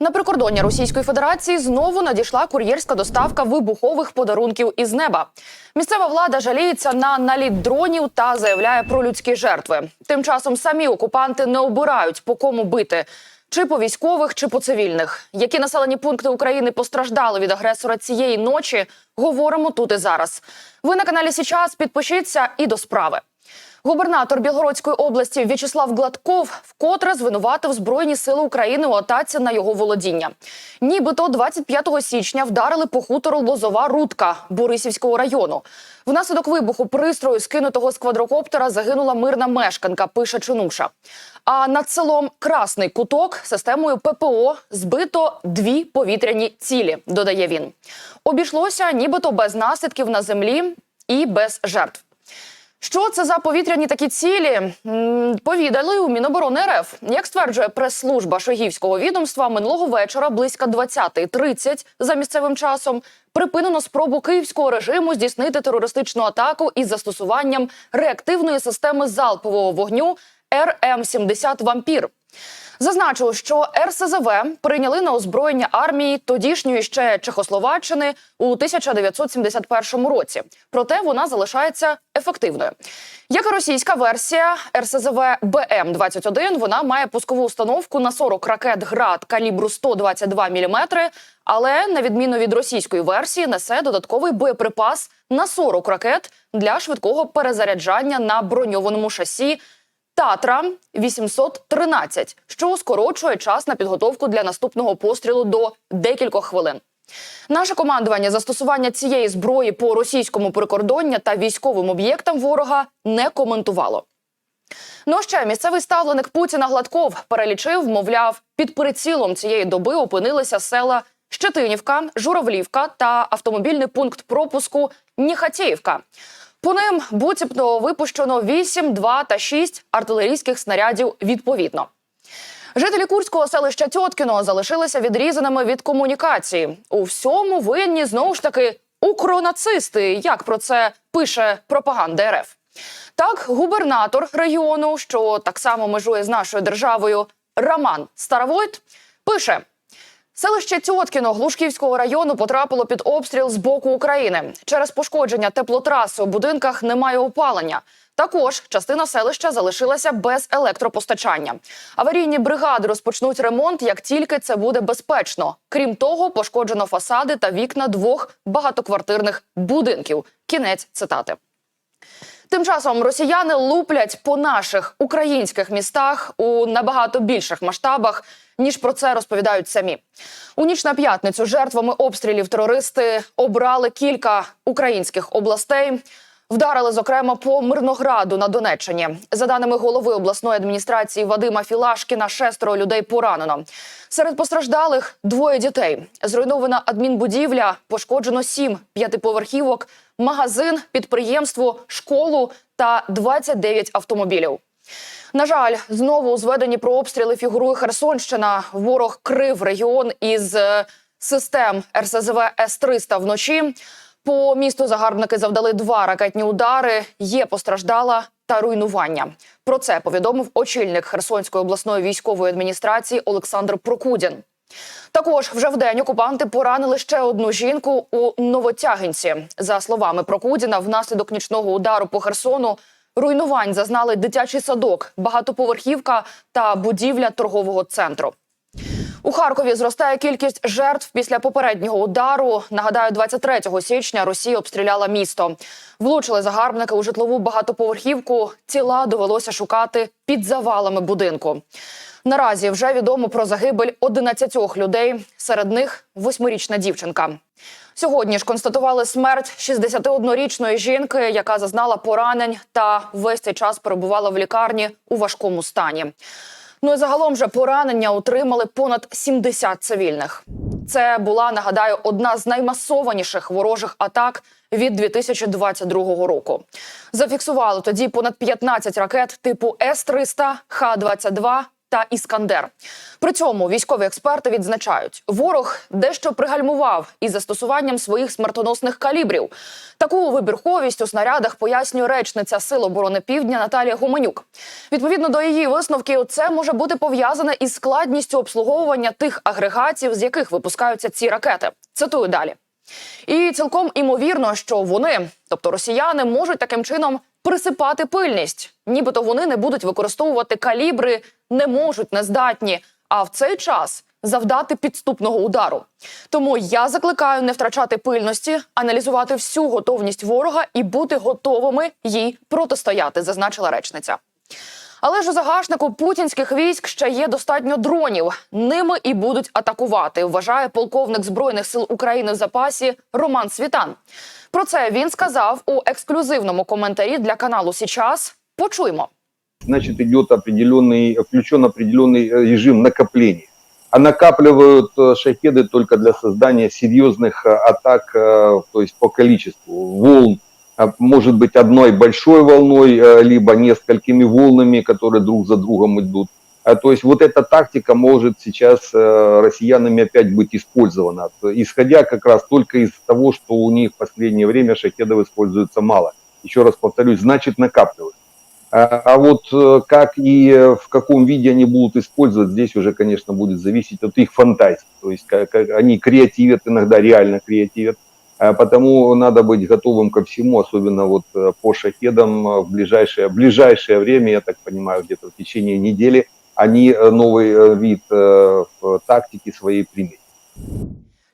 На прикордоння Російської Федерації знову надійшла кур'єрська доставка вибухових подарунків із неба. Місцева влада жаліється на наліт дронів та заявляє про людські жертви. Тим часом самі окупанти не обирають по кому бити. Чи по військових, чи по цивільних, які населені пункти України постраждали від агресора цієї ночі? Говоримо тут і зараз. Ви на каналі Січас. Підпишіться і до справи. Губернатор Білгородської області В'ячеслав Гладков вкотре звинуватив Збройні сили України у атаці на його володіння. Нібито 25 січня вдарили по хутору Лозова Рудка Борисівського району. Внаслідок вибуху пристрою, скинутого з квадрокоптера, загинула мирна мешканка. Пише Чинуша. А над селом Красний Куток системою ППО збито дві повітряні цілі. Додає він. Обійшлося нібито без наслідків на землі і без жертв. Що це за повітряні такі цілі? Повідали у Міноборони РФ. Як стверджує прес-служба Шогівського відомства, минулого вечора близько 20.30 за місцевим часом припинено спробу київського режиму здійснити терористичну атаку із застосуванням реактивної системи залпового вогню РМ-70 Вампір. Зазначу, що РСЗВ прийняли на озброєння армії тодішньої ще Чехословаччини у 1971 році. Проте вона залишається ефективною. Як і російська версія РСЗВ БМ-21, вона має пускову установку на 40 ракет ГРАД калібру 122 мм, але на відміну від російської версії несе додатковий боєприпас на 40 ракет для швидкого перезаряджання на броньованому шасі Татра 813, що скорочує час на підготовку для наступного пострілу до декількох хвилин. Наше командування застосування цієї зброї по російському прикордоння та військовим об'єктам ворога не коментувало. Ну ще місцевий ставленик Путіна Гладков перелічив, мовляв, під прицілом цієї доби опинилися села Щетинівка, Журавлівка та автомобільний пункт пропуску Ніхатєївка. По ним буцімто випущено 8, 2 та 6 артилерійських снарядів відповідно. Жителі Курського селища Тьоткіно залишилися відрізаними від комунікації. У всьому винні знову ж таки укронацисти, як про це пише пропаганда РФ. Так, губернатор регіону, що так само межує з нашою державою, Роман Старовойт, пише. Селище Тьоткіно Глушківського району потрапило під обстріл з боку України. Через пошкодження теплотраси у будинках немає опалення. Також частина селища залишилася без електропостачання. Аварійні бригади розпочнуть ремонт, як тільки це буде безпечно. Крім того, пошкоджено фасади та вікна двох багатоквартирних будинків. Кінець цитати. Тим часом росіяни луплять по наших українських містах у набагато більших масштабах, ніж про це розповідають самі. У ніч на п'ятницю жертвами обстрілів терористи обрали кілька українських областей. Вдарили зокрема по Мирнограду на Донеччині. За даними голови обласної адміністрації Вадима Філашкіна, шестеро людей поранено. Серед постраждалих двоє дітей. Зруйнована адмінбудівля, пошкоджено сім п'ятиповерхівок, магазин, підприємство, школу та 29 автомобілів. На жаль, знову у зведенні про обстріли фігурує Херсонщина. Ворог крив регіон із е, систем РСЗВ С-300 вночі. По місту загарбники завдали два ракетні удари. Є постраждала та руйнування. Про це повідомив очільник Херсонської обласної військової адміністрації Олександр Прокудін. Також вже вдень окупанти поранили ще одну жінку у Новотягинці. За словами Прокудіна, внаслідок нічного удару по Херсону руйнувань зазнали дитячий садок, багатоповерхівка та будівля торгового центру. У Харкові зростає кількість жертв після попереднього удару. Нагадаю, 23 січня Росія обстріляла місто. Влучили загарбники у житлову багатоповерхівку. Тіла довелося шукати під завалами будинку. Наразі вже відомо про загибель 11 людей. Серед них восьмирічна дівчинка. Сьогодні ж констатували смерть 61-річної жінки, яка зазнала поранень та весь цей час перебувала в лікарні у важкому стані. Ну і загалом же поранення отримали понад 70 цивільних. Це була, нагадаю, одна з наймасованіших ворожих атак від 2022 року. Зафіксували тоді понад 15 ракет типу С-300, Х-22 та Іскандер. При цьому військові експерти відзначають, ворог дещо пригальмував із застосуванням своїх смертоносних калібрів. Таку вибірковість у снарядах пояснює речниця Сил оборони Півдня Наталія Гуменюк. Відповідно до її висновків, це може бути пов'язане із складністю обслуговування тих агрегатів, з яких випускаються ці ракети. Цитую далі. І цілком імовірно, що вони, тобто росіяни, можуть таким чином присипати пильність, нібито вони не будуть використовувати калібри, не можуть, не здатні. А в цей час завдати підступного удару. Тому я закликаю не втрачати пильності, аналізувати всю готовність ворога і бути готовими їй протистояти, зазначила речниця. Але ж у загашнику путінських військ ще є достатньо дронів. Ними і будуть атакувати. Вважає полковник збройних сил України в запасі Роман Світан. Про це він сказав у ексклюзивному коментарі для каналу Січас. Почуємо. Значит, идет определенный, включен определенный э, режим накопления. А накапливают э, шахеды только для создания серьезных э, атак, то есть по количеству волн. А Может быть одной большой волной, либо несколькими волнами, которые друг за другом идут. А, То есть вот эта тактика может сейчас россиянами опять быть использована, исходя как раз только из того, что у них в последнее время шахедов используется мало. Еще раз повторюсь, значит накапливают. А, а вот э, как и э, в каком виде они будут использовать, здесь уже, конечно, будет зависеть от их фантазии. То есть как, как они креативят, иногда реально креативят. А Потому надо быть готовым ко всему, особенно вот э, по шахедам э, в ближайшее, ближайшее время, я так понимаю, где-то в течение недели, они э, новый э, вид э, в тактики своей применят.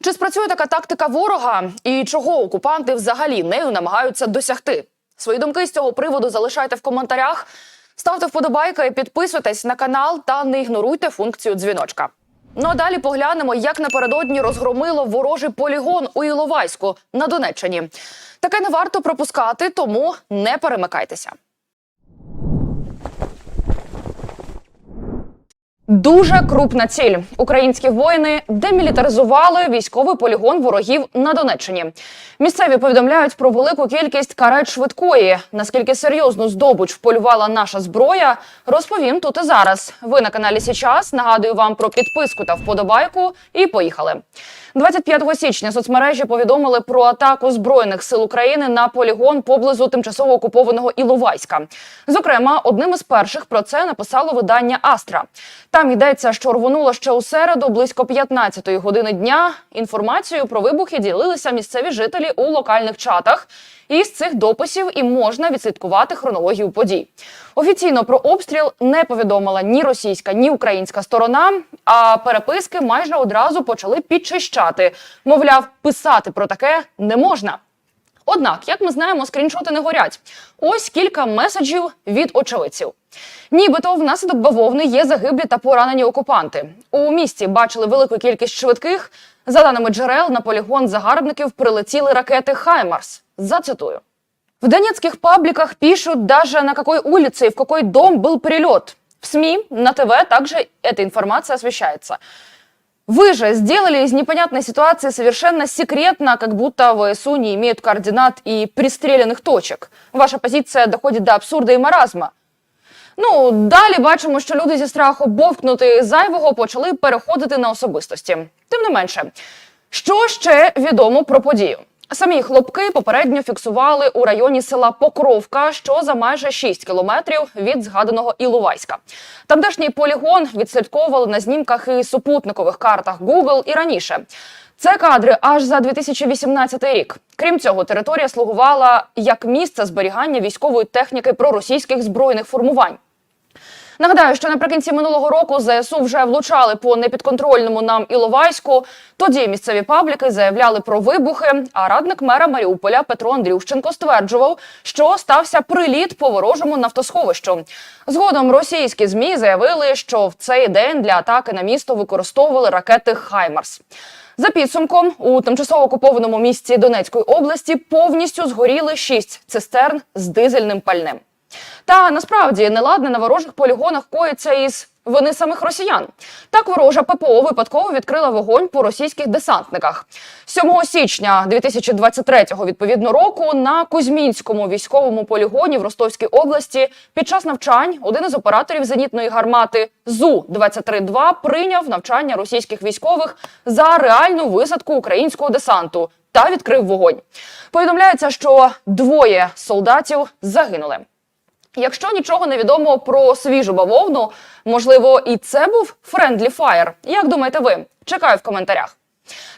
Чи спрацює така тактика ворога і чого окупанти взагалі нею намагаються досягти? Свої думки з цього приводу залишайте в коментарях. Ставте вподобайки, підписуйтесь на канал та не ігноруйте функцію дзвіночка. Ну а далі поглянемо, як напередодні розгромило ворожий полігон у Іловайську на Донеччині. Таке не варто пропускати, тому не перемикайтеся. Дуже крупна ціль. Українські воїни демілітаризували військовий полігон ворогів на Донеччині. Місцеві повідомляють про велику кількість карет швидкої. Наскільки серйозну здобуч вполювала наша зброя, розповім тут і зараз. Ви на каналі Січас. Нагадую вам про підписку та вподобайку. І поїхали. 25 січня соцмережі повідомили про атаку збройних сил України на полігон поблизу тимчасово окупованого Іловайська. Зокрема, одним із перших про це написало видання Астра. Там йдеться, що рвонуло ще у середу, близько 15-ї години дня. Інформацією про вибухи ділилися місцеві жителі у локальних чатах. І з цих дописів і можна відслідкувати хронологію подій. Офіційно про обстріл не повідомила ні російська, ні українська сторона. А переписки майже одразу почали підчищати. Мовляв, писати про таке не можна. Однак, як ми знаємо, скріншоти не горять. Ось кілька меседжів від очевидців. Нібито внаслідок бавовни є загиблі та поранені окупанти. У місті бачили велику кількість швидких. За даними джерел, на полігон загарбників прилетіли ракети Хаймарс. Зацитую. В донецких пабликах пишут даже на какой улице и в какой дом был прилет. В СМИ, на ТВ также эта информация освещается. Вы же сделали из непонятной ситуации совершенно секретно, как будто ВСУ не имеют координат и пристреленных точек. Ваша позиция доходит до абсурда і маразма. Ну, далі бачимо, що люди зі страху бовкнути зайвого почали переходити на особистості. Тим не менше, що ще відомо про подію? Самі хлопки попередньо фіксували у районі села Покровка, що за майже 6 кілометрів від згаданого Іловайська. Тамтешній полігон відслідковували на знімках і супутникових картах Google і раніше. Це кадри аж за 2018 рік. Крім цього, територія слугувала як місце зберігання військової техніки проросійських збройних формувань. Нагадаю, що наприкінці минулого року ЗСУ вже влучали по непідконтрольному нам Іловайську. Тоді місцеві пабліки заявляли про вибухи. А радник мера Маріуполя Петро Андрющенко стверджував, що стався приліт по ворожому нафтосховищу. Згодом російські змі заявили, що в цей день для атаки на місто використовували ракети Хаймарс. За підсумком, у тимчасово окупованому місті Донецької області повністю згоріли шість цистерн з дизельним пальним. Та насправді неладне на ворожих полігонах коїться із вини самих росіян. Так ворожа ППО випадково відкрила вогонь по російських десантниках. 7 січня 2023 відповідно року на Кузьмінському військовому полігоні в Ростовській області під час навчань один із операторів зенітної гармати зу 23 прийняв навчання російських військових за реальну висадку українського десанту та відкрив вогонь. Повідомляється, що двоє солдатів загинули. Якщо нічого не відомо про свіжу бавовну, можливо, і це був френдлі фаєр. Як думаєте ви? Чекаю в коментарях.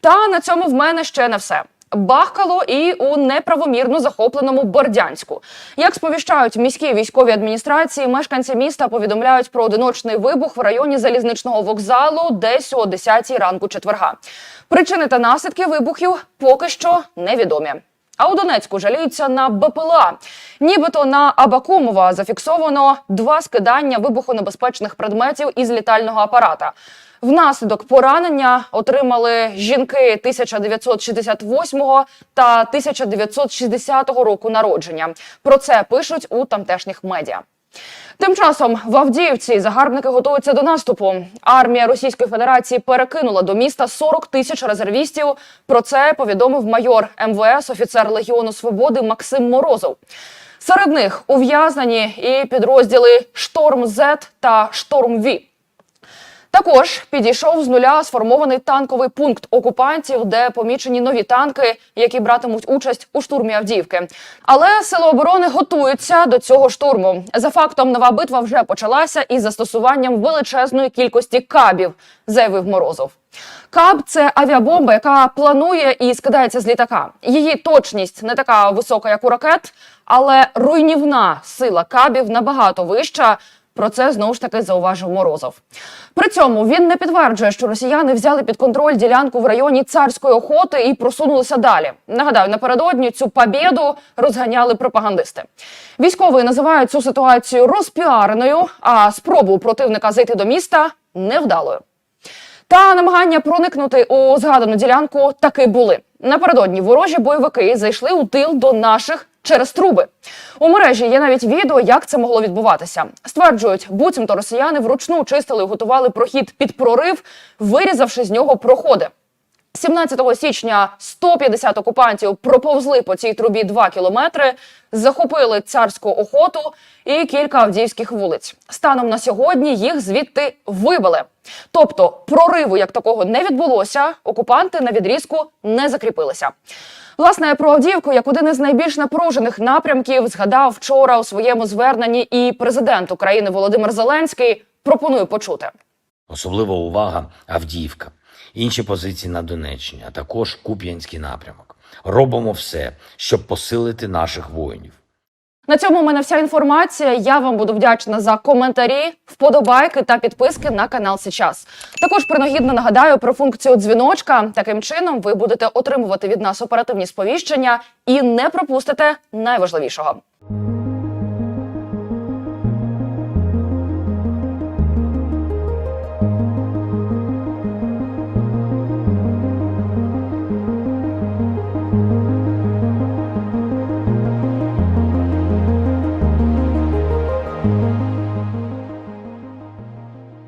Та на цьому в мене ще не все. Бахкало і у неправомірно захопленому Бердянську. Як сповіщають міські військові адміністрації, мешканці міста повідомляють про одиночний вибух в районі залізничного вокзалу десь о 10 ранку четверга. Причини та наслідки вибухів поки що невідомі. А у Донецьку жаліються на БПЛА. Нібито на Абакумова зафіксовано два скидання вибухонебезпечних предметів із літального апарата. Внаслідок поранення отримали жінки 1968 та 1960 року народження. Про це пишуть у тамтешніх медіа. Тим часом в Авдіївці загарбники готуються до наступу. Армія Російської Федерації перекинула до міста 40 тисяч резервістів. Про це повідомив майор МВС, офіцер Легіону Свободи Максим Морозов. Серед них ув'язнені і підрозділи Шторм З та Шторм Ві. Також підійшов з нуля сформований танковий пункт окупантів, де помічені нові танки, які братимуть участь у штурмі Авдіївки. Але сили оборони готуються до цього штурму. За фактом, нова битва вже почалася із застосуванням величезної кількості кабів, заявив Морозов. Каб це авіабомба, яка планує і скидається з літака. Її точність не така висока, як у ракет, але руйнівна сила кабів набагато вища. Про це знову ж таки зауважив Морозов. При цьому він не підтверджує, що росіяни взяли під контроль ділянку в районі царської охоти і просунулися далі. Нагадаю, напередодні цю побєду розганяли пропагандисти. Військові називають цю ситуацію розпіареною, а спробу противника зайти до міста невдалою. Та намагання проникнути у згадану ділянку таки були. Напередодні ворожі бойовики зайшли у тил до наших через труби. У мережі є навіть відео, як це могло відбуватися. Стверджують, буцімто росіяни вручну чистили і готували прохід під прорив, вирізавши з нього проходи. 17 січня 150 окупантів проповзли по цій трубі 2 кілометри, захопили царську охоту і кілька авдіївських вулиць. Станом на сьогодні їх звідти вибили. Тобто прориву як такого не відбулося, окупанти на відрізку не закріпилися. Власне, про Авдіївку як один із найбільш напружених напрямків згадав вчора у своєму зверненні і президент України Володимир Зеленський. Пропоную почути. Особлива увага Авдіївка, інші позиції на Донеччині, а також Куп'янський напрямок. Робимо все, щоб посилити наших воїнів. На цьому у мене вся інформація. Я вам буду вдячна за коментарі, вподобайки та підписки на канал Сейчас. Також принагідно нагадаю про функцію дзвіночка. Таким чином ви будете отримувати від нас оперативні сповіщення і не пропустите найважливішого.